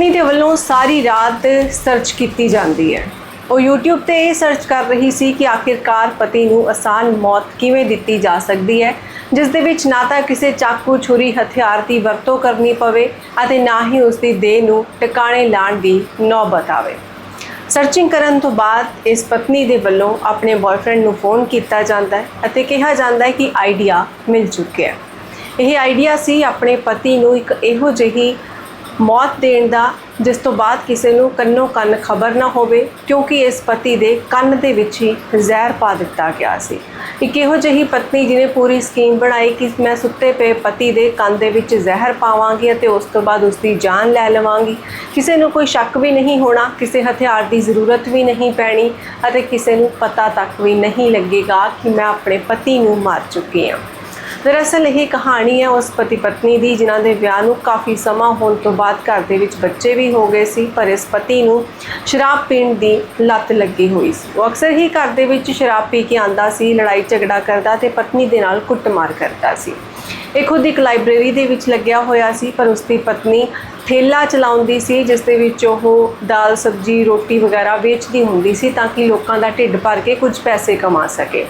ਪਤਨੀ ਦੇ ਵੱਲੋਂ ਸਾਰੀ ਰਾਤ ਸਰਚ ਕੀਤੀ ਜਾਂਦੀ ਹੈ। ਉਹ YouTube ਤੇ ਇਹ ਸਰਚ ਕਰ ਰਹੀ ਸੀ ਕਿ ਆਖਿਰਕਾਰ ਪਤੀ ਨੂੰ ਆਸਾਨ ਮੌਤ ਕਿਵੇਂ ਦਿੱਤੀ ਜਾ ਸਕਦੀ ਹੈ, ਜਿਸ ਦੇ ਵਿੱਚ ਨਾ ਤਾਂ ਕਿਸੇ ਚਾਕੂ ਛੁਰੀ ਹਥਿਆਰ ਦੀ ਵਰਤੋਂ ਕਰਨੀ ਪਵੇ ਅਤੇ ਨਾ ਹੀ ਉਸ ਦੀ ਦੇਹ ਨੂੰ ਟਿਕਾਣੇ ਲਾਉਣ ਦੀ ਨੌਬਤ ਆਵੇ। ਸਰਚਿੰਗ ਕਰਨ ਤੋਂ ਬਾਅਦ ਇਸ ਪਤਨੀ ਦੇ ਵੱਲੋਂ ਆਪਣੇ ਬॉयਫ੍ਰੈਂਡ ਨੂੰ ਫੋਨ ਕੀਤਾ ਜਾਂਦਾ ਹੈ ਅਤੇ ਕਿਹਾ ਜਾਂਦਾ ਹੈ ਕਿ ਆਈਡੀਆ ਮਿਲ ਚੁੱਕਿਆ ਹੈ। ਇਹ ਆਈਡੀਆ ਸੀ ਆਪਣੇ ਪਤੀ ਨੂੰ ਇੱਕ ਇਹੋ ਜਿਹੀ ਮੌਤ ਦੇਣ ਦਾ, ਜਿਸ ਤੋਂ ਬਾਅਦ ਕਿਸੇ ਨੂੰ ਕੰਨੋ ਕੰਨ ਖਬਰ ਨਾ ਹੋਵੇ, ਕਿਉਂਕਿ ਇਸ ਪਤੀ ਦੇ ਕੰਨ ਦੇ ਵਿੱਚ ਹੀ ਜ਼ਹਿਰ ਪਾ ਦਿੱਤਾ ਗਿਆ ਸੀ। ਇੱਕ ਇਹੋ ਜਿਹੀ ਪਤਨੀ ਜਿਹਨੇ ਪੂਰੀ ਸਕੀਮ ਬਣਾਈ ਕਿ ਮੈਂ ਸੁੱਤੇ ਪਏ ਪਤੀ ਦੇ ਕੰਨ ਦੇ ਵਿੱਚ ਜ਼ਹਿਰ ਪਾਵਾਂਗੀ ਅਤੇ ਉਸ ਤੋਂ ਬਾਅਦ ਉਸ ਦੀ ਜਾਨ ਲੈ ਲਵਾਂਗੀ। ਕਿਸੇ ਨੂੰ ਕੋਈ ਸ਼ੱਕ ਵੀ ਨਹੀਂ ਹੋਣਾ, ਕਿਸੇ ਹਥਿਆਰ ਦੀ ਜ਼ਰੂਰਤ ਵੀ ਨਹੀਂ ਪੈਣੀ ਅਤੇ ਕਿਸੇ ਨੂੰ ਪਤਾ ਤੱਕ ਵੀ ਨਹੀਂ ਲੱਗੇਗਾ ਕਿ ਮੈਂ ਆਪਣੇ ਪਤੀ ਨੂੰ ਮਾਰ ਚੁੱਕੀ ਹਾਂ। ਦਰਅਸਲ ਇਹ ਕਹਾਣੀ ਹੈ ਉਸ ਪਤੀ ਪਤਨੀ ਦੀ, ਜਿਨ੍ਹਾਂ ਦੇ ਵਿਆਹ ਨੂੰ ਕਾਫੀ ਸਮਾਂ ਹੋਣ ਤੋਂ ਬਾਅਦ ਘਰ ਦੇ ਵਿੱਚ ਬੱਚੇ ਵੀ ਹੋ ਗਏ ਸੀ, ਪਰ ਇਸ ਪਤੀ ਨੂੰ ਸ਼ਰਾਬ ਪੀਣ ਦੀ ਲੱਤ ਲੱਗੀ ਹੋਈ ਸੀ। ਉਹ ਅਕਸਰ ਹੀ ਘਰ ਦੇ ਵਿੱਚ ਸ਼ਰਾਬ ਪੀ ਕੇ ਆਂਦਾ ਸੀ, ਲੜਾਈ ਝਗੜਾ ਕਰਦਾ ਤੇ ਪਤਨੀ ਦੇ ਨਾਲ ਕੁੱਟਮਾਰ ਕਰਦਾ ਸੀ। ਇਹ ਖੁਦ ਇੱਕ ਲਾਇਬ੍ਰੇਰੀ ਦੇ ਵਿੱਚ ਲੱਗਿਆ ਹੋਇਆ ਸੀ, ਪਰ ਉਸ ਦੀ ਪਤਨੀ ਠੇਲਾ ਚਲਾਉਂਦੀ ਸੀ, ਜਿਸ ਦੇ ਵਿੱਚ ਉਹ ਦਾਲ, ਸਬਜ਼ੀ, ਰੋਟੀ ਵਗੈਰਾ ਵੇਚਦੀ ਹੁੰਦੀ ਸੀ ਤਾਂ ਕਿ ਲੋਕਾਂ ਦਾ ਢਿੱਡ ਭਰ ਕੇ ਕੁਝ ਪੈਸੇ ਕਮਾ ਸਕੇ।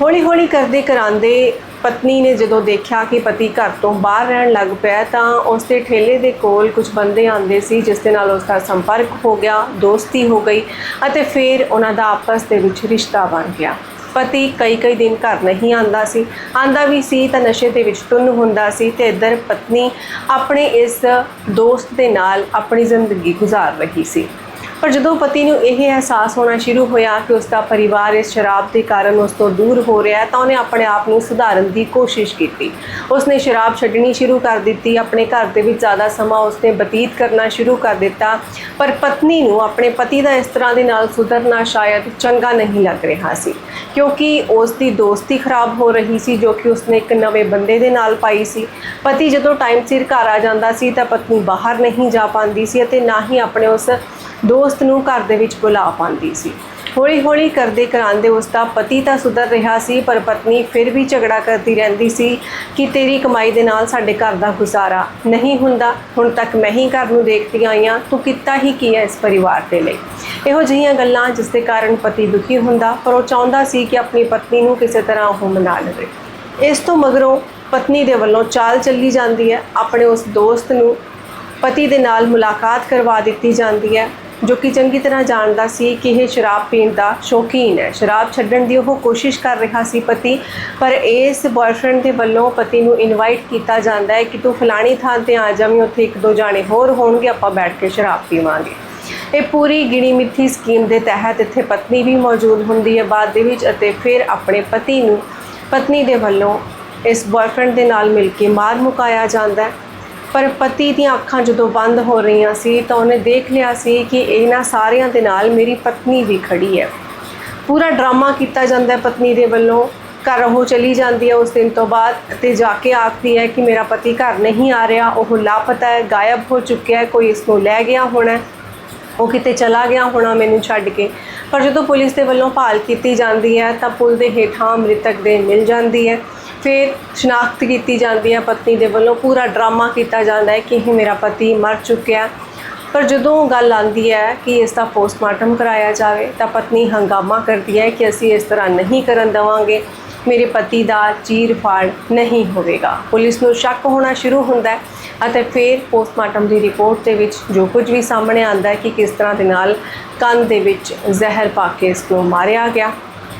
ਹੌਲੀ ਹੌਲੀ ਕਰਦੇ ਕਰਾਂਦੇ ਪਤਨੀ ਨੇ ਜਦੋਂ ਦੇਖਿਆ ਕਿ ਪਤੀ ਘਰ ਤੋਂ ਬਾਹਰ ਰਹਿਣ ਲੱਗ ਪਿਆ ਤਾਂ ਉਸ ਦੇ ਠੇਲੇ ਦੇ ਕੋਲ ਕੁਝ ਬੰਦੇ ਆਂਦੇ ਸੀ, ਜਿਸ ਦੇ ਨਾਲ ਉਸ ਦਾ ਸੰਪਰਕ ਹੋ ਗਿਆ, ਦੋਸਤੀ ਹੋ ਗਈ ਅਤੇ ਫਿਰ ਉਹਨਾਂ ਦਾ ਆਪਸ ਦੇ ਵਿੱਚ ਰਿਸ਼ਤਾ ਬਣ ਗਿਆ। ਪਤੀ ਕਈ ਕਈ ਦਿਨ ਘਰ ਨਹੀਂ ਆਂਦਾ ਸੀ। ਆਂਦਾ ਵੀ ਸੀ ਤਾਂ ਨਸ਼ੇ ਦੇ ਵਿੱਚ ਟੁੰਨ ਹੁੰਦਾ ਸੀ ਤੇ ਇੱਧਰ ਪਤਨੀ ਆਪਣੇ ਇਸ ਦੋਸਤ ਦੇ ਨਾਲ ਆਪਣੀ ਜ਼ਿੰਦਗੀ ਗੁਜ਼ਾਰ ਰਹੀ ਸੀ। ਪਰ ਜਦੋਂ ਪਤੀ ਨੂੰ ਇਹ ਅਹਿਸਾਸ ਹੋਣਾ ਸ਼ੁਰੂ ਹੋਇਆ ਕਿ ਉਸ ਦਾ ਪਰਿਵਾਰ ਇਸ ਸ਼ਰਾਬ ਦੇ ਕਾਰਨ ਉਸ ਤੋਂ ਦੂਰ ਹੋ ਰਿਹਾ ਹੈ, ਤਾਂ ਉਹਨੇ ਆਪਣੇ ਆਪ ਨੂੰ ਸੁਧਾਰਨ ਦੀ ਕੋਸ਼ਿਸ਼ ਕੀਤੀ। ਉਸਨੇ ਸ਼ਰਾਬ ਛੱਡਣੀ ਸ਼ੁਰੂ ਕਰ ਦਿੱਤੀ। ਆਪਣੇ ਘਰ ਦੇ ਵਿੱਚ ਜ਼ਿਆਦਾ ਸਮਾਂ ਉਸਨੇ ਬਤੀਤ ਕਰਨਾ ਸ਼ੁਰੂ ਕਰ ਦਿੱਤਾ। ਪਰ ਪਤਨੀ ਨੂੰ ਆਪਣੇ ਪਤੀ ਦਾ ਇਸ ਤਰ੍ਹਾਂ ਦੇ ਨਾਲ ਸੁਧਰਨਾ ਸ਼ਾਇਦ ਚੰਗਾ ਨਹੀਂ ਲੱਗ ਰਿਹਾ ਸੀ, ਕਿਉਂਕਿ ਉਸ ਦੀ ਦੋਸਤੀ ਖਰਾਬ ਹੋ ਰਹੀ ਸੀ, ਜੋ ਕਿ ਉਸਨੇ ਇੱਕ ਨਵੇਂ ਬੰਦੇ ਦੇ ਨਾਲ ਪਾਈ ਸੀ। ਪਤੀ ਜਦੋਂ ਟਾਈਮ ਸਿਰ ਘਰ ਆ ਜਾਂਦਾ ਸੀ, ਤਾਂ ਪਤਨੀ ਬਾਹਰ ਨਹੀਂ ਜਾ ਪਾਉਂਦੀ ਸੀ ਅਤੇ ਨਾ ਹੀ ਆਪਣੇ ਉਸ ਦੋਸਤ ਨੂੰ ਘਰ ਦੇ ਵਿੱਚ ਬੁਲਾ ਪਾਉਂਦੀ ਸੀ। ਹੌਲੀ ਹੌਲੀ ਕਰਦੇ ਕਰਾਂਦੇ ਉਸ ਦਾ ਪਤੀ ਤਾਂ ਸੁਧਰ ਰਿਹਾ ਸੀ, ਪਰ ਪਤਨੀ ਫਿਰ ਵੀ ਝਗੜਾ ਕਰਦੀ ਰਹਿੰਦੀ ਸੀ ਕਿ ਤੇਰੀ ਕਮਾਈ ਦੇ ਨਾਲ ਸਾਡੇ ਘਰ ਦਾ ਗੁਜ਼ਾਰਾ ਨਹੀਂ ਹੁੰਦਾ, ਹੁਣ ਤੱਕ ਮੈਂ ਹੀ ਘਰ ਨੂੰ ਦੇਖਦੀ ਆਈ ਹਾਂ, ਤੂੰ ਕੀਤਾ ਹੀ ਕੀ ਹੈ ਇਸ ਪਰਿਵਾਰ ਦੇ ਲਈ? ਇਹੋ ਜਿਹੀਆਂ ਗੱਲਾਂ ਜਿਸ ਦੇ ਕਾਰਨ ਪਤੀ ਦੁਖੀ ਹੁੰਦਾ, ਪਰ ਉਹ ਚਾਹੁੰਦਾ ਸੀ ਕਿ ਆਪਣੀ ਪਤਨੀ ਨੂੰ ਕਿਸੇ ਤਰ੍ਹਾਂ ਉਹ ਮਨਾ ਲਵੇ। ਇਸ ਤੋਂ ਮਗਰੋਂ ਪਤਨੀ ਦੇ ਵੱਲੋਂ ਚਾਲ ਚੱਲੀ ਜਾਂਦੀ ਹੈ, ਆਪਣੇ ਉਸ ਦੋਸਤ ਨੂੰ ਪਤੀ ਦੇ ਨਾਲ ਮੁਲਾਕਾਤ ਕਰਵਾ ਦਿੱਤੀ ਜਾਂਦੀ ਹੈ। ਜੋ ਕਿ ਚੰਗੀ ਤਰ੍ਹਾਂ ਜਾਣਦਾ ਸੀ ਕਿ ਇਹ ਸ਼ਰਾਬ ਪੀਣ ਦਾ ਸ਼ੌਕੀਨ ਹੈ। ਸ਼ਰਾਬ ਛੱਡਣ ਦੀ ਉਹ ਕੋਸ਼ਿਸ਼ ਕਰ ਰਿਹਾ ਸੀ ਪਤੀ, ਪਰ ਇਸ ਬॉयਫ੍ਰੈਂਡ ਦੇ ਵੱਲੋਂ ਪਤੀ ਨੂੰ ਇਨਵਾਈਟ ਕੀਤਾ ਜਾਂਦਾ ਹੈ ਕਿ ਤੂੰ ਫਲਾਣੀ ਥਾਂ ਤੇ ਆ ਜਾਵੀਂ ਉੱਥੇ ਇੱਕ ਦੋ ਜਾਣੇ ਹੋਰ ਹੋਣਗੇ, ਆਪਾਂ ਬੈਠ ਕੇ ਸ਼ਰਾਬ ਪੀਵਾਂਗੇ। ਇਹ ਪੂਰੀ ਗਿਣੀ ਮਿੱਥੀ ਸਕੀਮ ਦੇ ਤਹਿਤ ਇੱਥੇ ਪਤਨੀ ਵੀ ਮੌਜੂਦ ਹੁੰਦੀ ਹੈ ਬਾਅਦ ਦੇ ਵਿੱਚ ਅਤੇ ਫਿਰ ਆਪਣੇ ਪਤੀ ਨੂੰ, ਪਤਨੀ ਦੇ ਵੱਲੋਂ ਇਸ ਬॉयਫ੍ਰੈਂਡ ਦੇ ਨਾਲ ਮਿਲ ਕੇ ਮਾਰ ਮੁਕਾਇਆ ਜਾਂਦਾ ਹੈ। ਪਰ ਪਤੀ ਦੀਆਂ ਅੱਖਾਂ ਜਦੋਂ ਬੰਦ ਹੋ ਰਹੀਆਂ ਸੀ ਤਾਂ ਉਹਨੇ ਦੇਖ ਲਿਆ ਸੀ ਕਿ ਇਹਨਾਂ ਸਾਰਿਆਂ ਦੇ ਨਾਲ ਮੇਰੀ ਪਤਨੀ ਵੀ ਖੜੀ ਹੈ। ਪੂਰਾ ਡਰਾਮਾ ਕੀਤਾ ਜਾਂਦਾ ਹੈ ਪਤਨੀ ਦੇ ਵੱਲੋਂ। ਘਰ ਉਹ ਚਲੀ ਜਾਂਦੀ ਹੈ ਉਸ ਦਿਨ ਤੋਂ ਬਾਅਦ ਤੇ ਜਾ ਕੇ ਆਖਦੀ ਹੈ ਕਿ ਮੇਰਾ ਪਤੀ ਘਰ ਨਹੀਂ ਆ ਰਿਹਾ। ਉਹ ਲਾਪਤਾ ਹੈ, ਗਾਇਬ ਹੋ ਚੁੱਕਿਆ ਹੈ, ਕੋਈ ਇਸ ਨੂੰ ਲੈ ਗਿਆ ਹੋਣਾ ਉਹ ਕਿਤੇ ਚਲਾ ਗਿਆ ਹੋਣਾ ਮੈਨੂੰ ਛੱਡ ਕੇ। ਪਰ ਜਦੋਂ ਪੁਲਿਸ ਦੇ ਵੱਲੋਂ ਭਾਲ ਕੀਤੀ ਜਾਂਦੀ ਹੈ ਤਾਂ ਪੁਲ ਦੇ ਹੇਠਾਂ ਮ੍ਰਿਤਕ ਦੇ ਮਿਲ ਜਾਂਦੀ ਹੈ। ਫਿਰ ਸ਼ਨਾਖਤ ਕੀਤੀ ਜਾਂਦੀ ਹੈ ਪਤਨੀ ਦੇ ਵੱਲੋਂ। ਪੂਰਾ ਡਰਾਮਾ ਕੀਤਾ ਜਾਂਦਾ ਹੈ ਕਿ ਇਹ ਮੇਰਾ ਪਤੀ ਮਰ ਚੁੱਕਿਆ। ਪਰ ਜਦੋਂ ਗੱਲ ਆਉਂਦੀ ਹੈ ਕਿ ਇਸ ਦਾ ਪੋਸਟਮਾਰਟਮ ਕਰਾਇਆ ਜਾਵੇ, ਤਾਂ ਪਤਨੀ ਹੰਗਾਮਾ ਕਰਦੀ ਹੈ ਕਿ ਅਸੀਂ ਇਸ ਤਰ੍ਹਾਂ ਨਹੀਂ ਕਰਨ ਦੇਵਾਂਗੇ। ਮੇਰੇ ਪਤੀ ਦਾ ਚੀਰ ਫਾੜ ਨਹੀਂ ਹੋਵੇਗਾ। ਪੁਲਿਸ ਨੂੰ ਸ਼ੱਕ ਹੋਣਾ ਸ਼ੁਰੂ ਹੁੰਦਾ ਹੈ ਅਤੇ ਫਿਰ ਪੋਸਟਮਾਰਟਮ ਦੀ ਰਿਪੋਰਟ ਦੇ ਵਿੱਚ ਜੋ ਕੁਝ ਵੀ ਸਾਹਮਣੇ ਆਉਂਦਾ ਹੈ ਕਿ ਕਿਸ ਤਰ੍ਹਾਂ ਦੇ ਨਾਲ ਕੰਨ ਦੇ ਵਿੱਚ ਜ਼ਹਿਰ ਪਾ ਕੇ ਇਸ ਨੂੰ ਮਾਰਿਆ ਗਿਆ।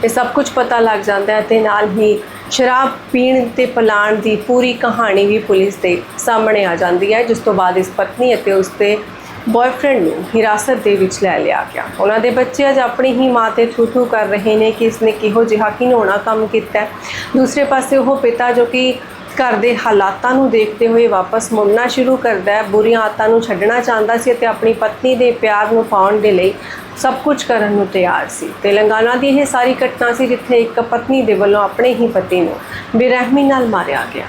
ਇਹ ਸਭ ਕੁਝ ਪਤਾ ਲੱਗ ਜਾਂਦਾ ਹੈ ਤੇ ਨਾਲ ਹੀ ਸ਼ਰਾਬ ਪੀਣ ਤੇ ਪਲਾਣ ਦੀ ਪੂਰੀ ਕਹਾਣੀ ਵੀ ਪੁਲਿਸ ਦੇ ਸਾਹਮਣੇ ਆ ਜਾਂਦੀ ਹੈ, ਜਿਸ ਤੋਂ ਬਾਅਦ ਇਸ ਪਤਨੀ ਅਤੇ ਉਸਦੇ ਬॉयਫ੍ਰੈਂਡ ਨੂੰ ਹਿਰਾਸਤ ਦੇ ਵਿੱਚ ਲੈ ਲਿਆ ਗਿਆ। ਉਹਨਾਂ ਦੇ ਬੱਚੇ ਅੱਜ ਆਪਣੀ ਹੀ ਮਾਂ ਤੇ ਥੂ ਕਰ ਰਹੇ ਨੇ ਕਿ ਇਸਨੇ ਕਿਹੋ ਜਿਹਾ ਘਿਨੌਣਾ ਕੰਮ ਕੀਤਾ ਦੂਸਰੇ ਪਾਸੇ ਉਹ ਪਿਤਾ ਜੋ ਕਿ ਘਰ ਦੇ ਹਾਲਾਤਾਂ ਨੂੰ ਦੇਖਦੇ ਹੋਏ ਵਾਪਸ ਮੁੜਨਾ ਸ਼ੁਰੂ ਕਰਦਾ ਹੈ। ਬੁਰੀਆਂ ਆਦਤਾਂ ਨੂੰ ਛੱਡਣਾ ਚਾਹੁੰਦਾ ਸੀ ਅਤੇ ਆਪਣੀ ਪਤਨੀ ਦੇ ਪਿਆਰ ਨੂੰ ਪਾਉਣ ਦੇ ਲਈ ਸਭ ਕੁਝ ਕਰਨ ਨੂੰ ਤਿਆਰ ਸੀ। ਤੇਲੰਗਾਨਾ ਦੀ ਇਹ ਸਾਰੀ ਘਟਨਾ ਸੀ ਜਿੱਥੇ ਇੱਕ ਪਤਨੀ ਦੇ ਵੱਲੋਂ ਆਪਣੇ ਹੀ ਪਤੀ ਨੂੰ ਬੇਰਹਿਮੀ ਨਾਲ ਮਾਰਿਆ ਗਿਆ।